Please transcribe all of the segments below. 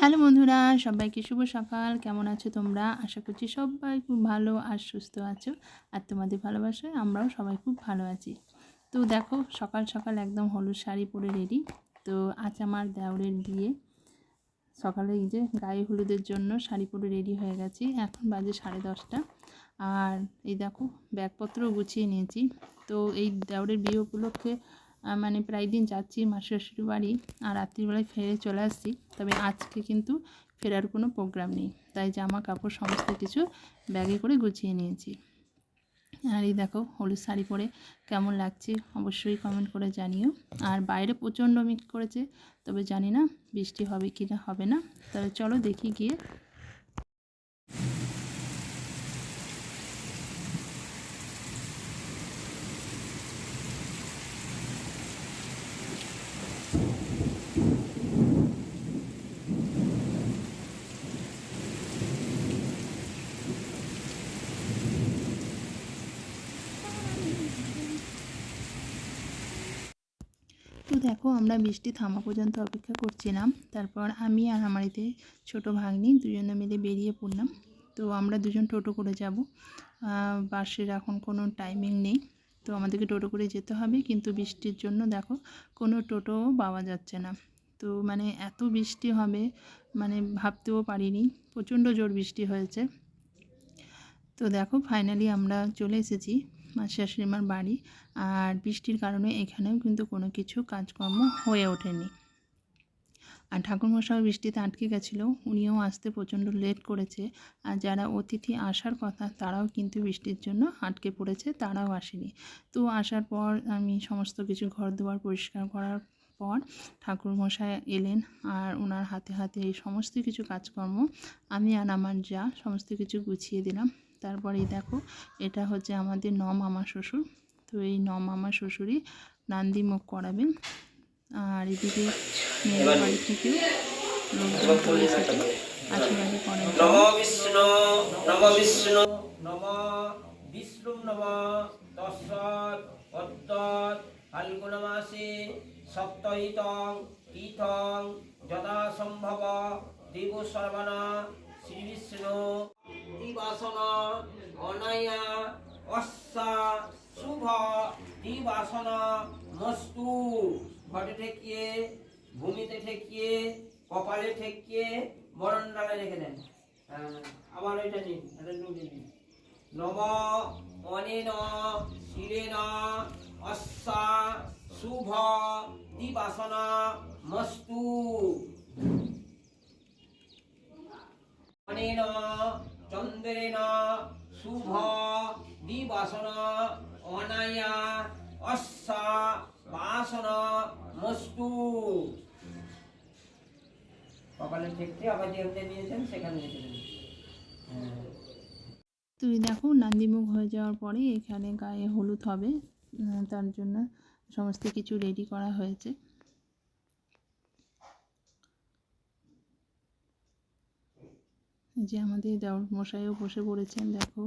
Hello বন্ধুরা, সবাইকে শুভ সকাল। কেমন আছো তোমরা? আশা করছি সবাই খুব ভালো আর সুস্থ আছো। আর তোমাদের ভালোবাসায় আমরাও সবাই খুব ভালো আছি। তো দেখো, সকাল সকাল একদম হলুদ শাড়ি পরে রেডি তো আজ আমার দেওরের বিয়ে। সকালে যে গায়ে হলুদের জন্য শাড়ি পরে রেডি হয়ে গেছি। এখন বাজে সাড়ে দশটা। আর এই দেখো, ব্যাগপত্রও গুছিয়ে নিয়েছি। তো এই দেওরের বিয়ে উপলক্ষে মানে প্রায় দিন যাচ্ছি শাশুড়ি বাড়ি আর রাত্রিবেলায় ফিরে চলে আসছি। তবে আজকে কিন্তু ফেরার কোনো প্রোগ্রাম নেই। তাই জামা কাপড় সমস্ত কিছু ব্যাগে করে গুছিয়ে নিয়েছি। আর এই দেখো, হলুদ শাড়ি পরে কেমন লাগছে অবশ্যই কমেন্ট করে জানিও। আর বাইরে প্রচণ্ড মেঘ করেছে, তবে জানি না বৃষ্টি হবে কি না, হবে না। তবে চলো দেখি গিয়ে তো দেখো, আমরা বৃষ্টি থামা পর্যন্ত অপেক্ষা করছিলাম। তারপর আমি আর আমার এতে ছোটো ভাগ্নি দুজনে মিলে বেরিয়ে পড়লাম। তো আমরা দুজন টোটো করে যাব। বাসের এখন কোনো টাইমিং নেই। তো আমাদেরকে টোটো করে যেতে হবে। কিন্তু বৃষ্টির জন্য দেখো, কোনো টোটো পাওয়া যাচ্ছে না। তো মানে এত বৃষ্টি হবে মানে ভাবতেও পারিনি। প্রচণ্ড জোর বৃষ্টি হয়েছে। তো দেখো ফাইনালি আমরা চলে এসেছি। শাশুড়িমার বাড়ি আর বৃষ্টির কারণে এখানেও কিন্তু কোনো কিছু কাজকর্ম হয়ে ওঠেনি। আর ঠাকুরমশাও বৃষ্টিতে আটকে গেছিল, উনিও আসতে প্রচণ্ড লেট করেছে আর যারা অতিথি আসার কথা তারাও কিন্তু বৃষ্টির জন্য আটকে পড়েছে, তারাও আসেনি। তো আসার পর আমি সমস্ত কিছু ঘর দুয়ার পরিষ্কার করার পর ঠাকুরমশাই এলেন আর ওনার হাতে হাতে এই সমস্ত কিছু কাজকর্ম আমি আর আমার যা সমস্ত কিছু গুছিয়ে দিলাম। তারপরেই দেখো এটা হচ্ছে আমাদের ন মামা শ্বশুর। তো এই ন মামা শ্বশুরই নান্দি মুখ করাবেন। আর এদিকে মেয়ের বাড়ি থেকেও লোকজন চলে এসেছে। আশীর্বাদী। নম বিষ্ণু নম বিষ্ণু নম বিষ্ণু নম তস্সৎ অদ্যৎ ফাল্গুন মাসে সপ্তহিতং তীর্থং যথা সম্ভব দেবশ্রবণ শ্রী বিষ্ণু দিবাসন অনায়া অস্সা শুভ দিবাসন মস্তু। ঘটে ঠেকিয়ে, ভূমিতে ঠেকিয়ে, কপালে ঠেকিয়ে বরণ ডালে রেখে দেন। আবার এটা নিন, এটা ডুবে দিন নম অনেন শিরেন অস্সা শুভ দিবাসন মস্তু। চন্দ্রেন শুভ দিবাসন অনায়া বাসন, মস্তু। কপালে ঠেকতে আবার নিয়েছেন, সেখানে হ্যাঁ। দেখো, নান্দিমুখ হয়ে যাওয়ার পরে এখানে গায়ে হলুদ হবে। তার জন্য সমস্ত কিছু রেডি করা হয়েছে। যে আমাদের দেওয়ার মশাইও বসে পড়েছেন দেখো।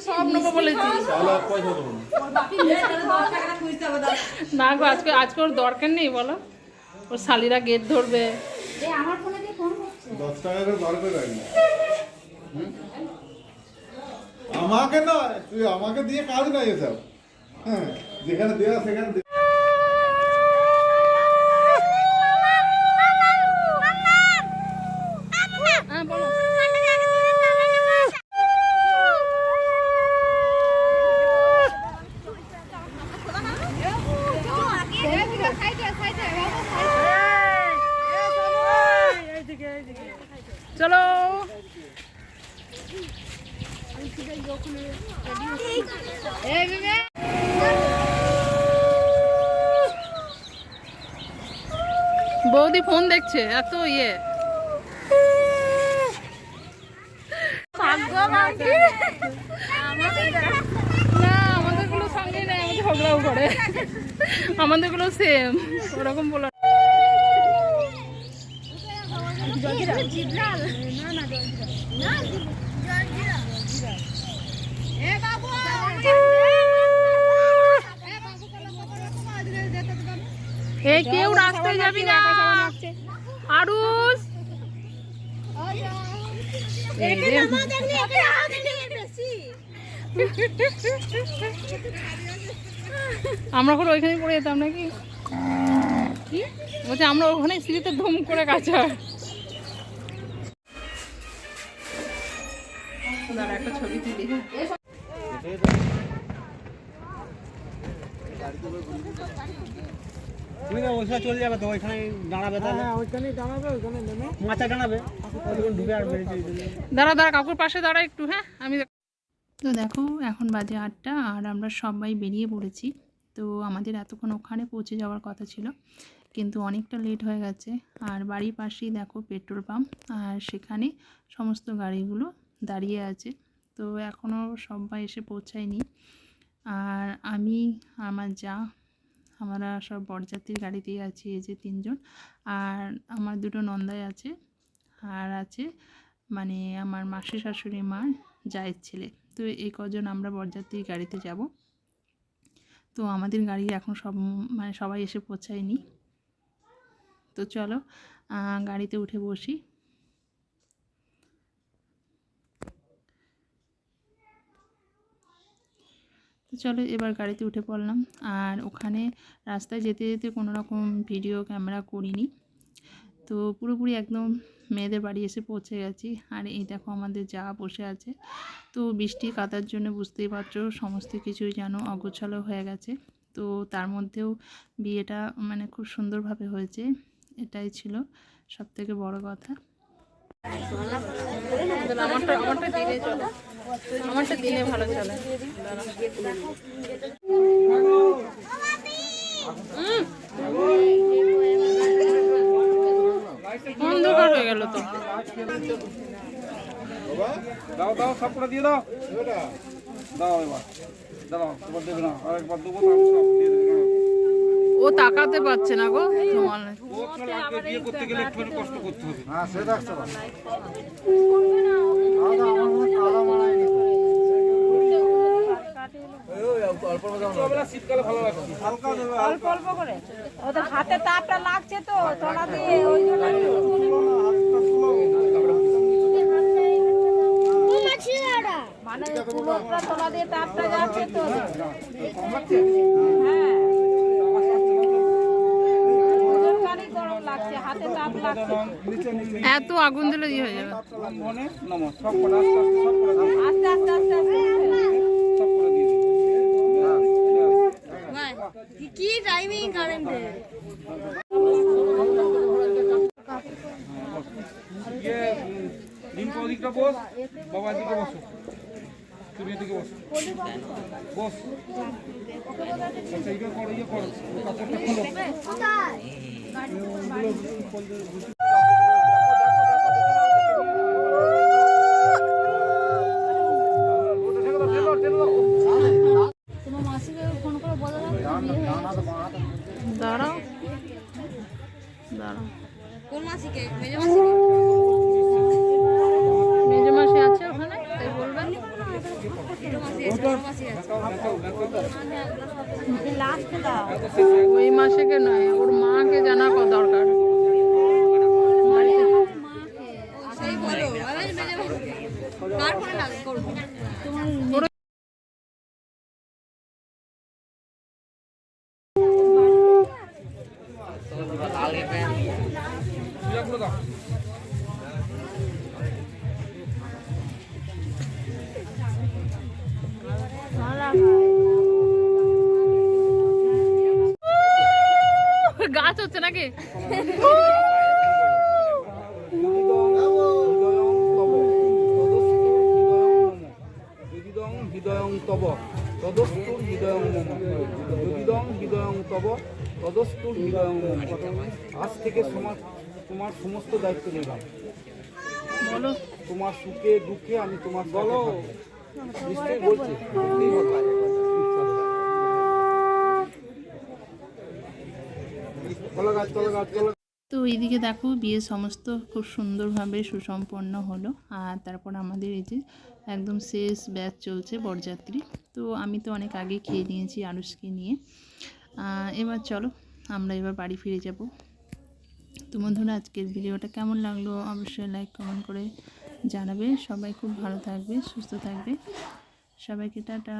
আমি সব নেব বলেছি। না গো আজকে আজকে ওর দরকার নেই বলো। ওর শালিরা গেট ধরবে। দশ টাকা করে দরকার আমাকে না তুই আমাকে দিয়ে কাজ নাই এসব। হ্যাঁ যেখানে দেওয়া সেখানে দে- হ্যাঁ বলো চলো বৌদি ফোন দেখছে এত ইয়ে। না আমাদেরগুলো সঙ্গে নেই আমাদের ঝগড়াও করে। আমাদেরগুলো সেম ওরকম বলো না। এই কেউ রাস্তায় যাবি না। আরুষ। আমরা করে ওইখানে পড়ে যেতাম নাকি? বলছে আমরা ওখানে সিঁড়িতে ধুম করে কাঁচা। দাঁড়া একটা ছবি তুলি তুমি তো ওইখানে চলে যাবে তো ওইখানে দাঁড়াবে তাহলে? হ্যাঁ দাঁড়াবে ওইখানে নেমে। মাথা টানাবে ওইখানে আর বেরিয়ে দাঁড়া দাঁড়া কাকুর পাশে দাঁড়া একটু হ্যাঁ আমি তো দেখো এখন বাজে আটটা আর আমরা সবাই বেরিয়ে পড়েছি। তো আমাদের এতক্ষণ ওখানে পৌঁছে যাওয়ার কথা ছিল কিন্তু অনেকটা লেট হয়ে গেছে। আর বাড়ির পাশেই দেখো পেট্রোল পাম্প আর সেখানে সমস্ত গাড়িগুলো দাঁড়িয়ে আছে। তো এখনও সবাই এসে পৌঁছায়নি। আর আমি আমার যা আমরা সব বরযাত্রীর গাড়িতেই আছি, এই যে তিনজন। আর আমার দুটো নন্দাই আছে, আর আছে মানে আমার মাসি শাশুড়ি মা, জায়ের ছেলে। তো এই কজন আমরা বরযাত্রীর গাড়িতে যাব। তো আমাদের গাড়ি এখন সব মানে সবাই এসে পৌঁছায়নি। তো চলো গাড়িতে উঠে বসি। চলো এবার গাড়িতে উঠে পড়লাম। আর ওখানে রাস্তায় যেতে যেতে কোনো রকম ভিডিও ক্যামেরা করিনি। তো পুরোপুরি একদম মেয়েদের বাড়ি এসে পৌঁছে গেছি। আর এই দেখো আমাদের যা বসে আছে। তো বৃষ্টি কাদার জন্য বুঝতেই পারছ, সমস্ত কিছুই যেন অগোছালো হয়ে গেছে। তো তার মধ্যেও বিয়েটা মানে খুব সুন্দরভাবে হয়েছে, এটাই ছিল সব থেকে বড় কথা। আমারটা আমারটা দিনে চলে। আমারটা দিনে ভালো চলে। অন্ধকার হয়ে গেল তো। দাও দাও সব করে দিয়ে দাও। দাও এবার। দাও এবার দেবে না। আর দেবো তারপর সব দিয়ে দেবে। ও তাকাতে পারছে না গো তোমার। বিয়ে করতে গেলে একটু কষ্ট করতে হবে। হ্যাঁ সে রাখতে ওদের হাতে তাপটা লাগছে তো তলা দিয়ে ওই মানে পুরোটা তলা দিয়ে তাপটা যাচ্ছে তো। হ্যাঁ। গাড়ি গরম লাগছে হাতে তাপ লাগছে। নিচে নিচে এত আগুন দিলে ইয়ে হয়ে যাবে? আস্তে আস্তে আস্তে আস্তে আস্তে আস্তে সব করে দিয়ে দিই কি টাইমিং কারেন্ট ডিম্পা ওদিকটা বস বাবা দিকে বসো। তুমি এদিকে বসো। বস। আচ্ছা করো ইয়ে করো। কাপড়টা খোলো। কোন মাসিকে? মেজে মাসিকে? মেজে মাসি আছে ওখানে? তাই বলবেন? ওই মাসেকে নয় ওর মাকে জানা কত যদিদং হৃদয়ং তব তদস্তুর হৃদয়ং মম যদিদং হৃদয়ং তব তদস্তুর হৃদয়ং আজ থেকে সমাজ তোমার সমস্ত দায়িত্ব নিলাম। তোমার সুখে দুঃখে আমি তোমার বলো। নিশ্চয়ই বলছি সত্যিই বলছি। কলা গাছ কলা গাছ কলা তো এইদিকে দেখো বিয়ে সমস্ত খুব সুন্দরভাবে সুসম্পন্ন হলো। আর তারপর আমাদের এই যে একদম শেষ ব্যাচ চলছে বরযাত্রী। তো আমি তো অনেক আগে খেয়ে নিয়েছি আনুষকে নিয়ে। এবার চলো, আমরা এবার বাড়ি ফিরে যাব। তো বন্ধুরা, আজকের ভিডিওটা কেমন লাগল অবশ্যই লাইক কমেন্ট করে জানাবে। সবাই খুব ভালো থাকবে, সুস্থ থাকবে। সবাইকে টাটা।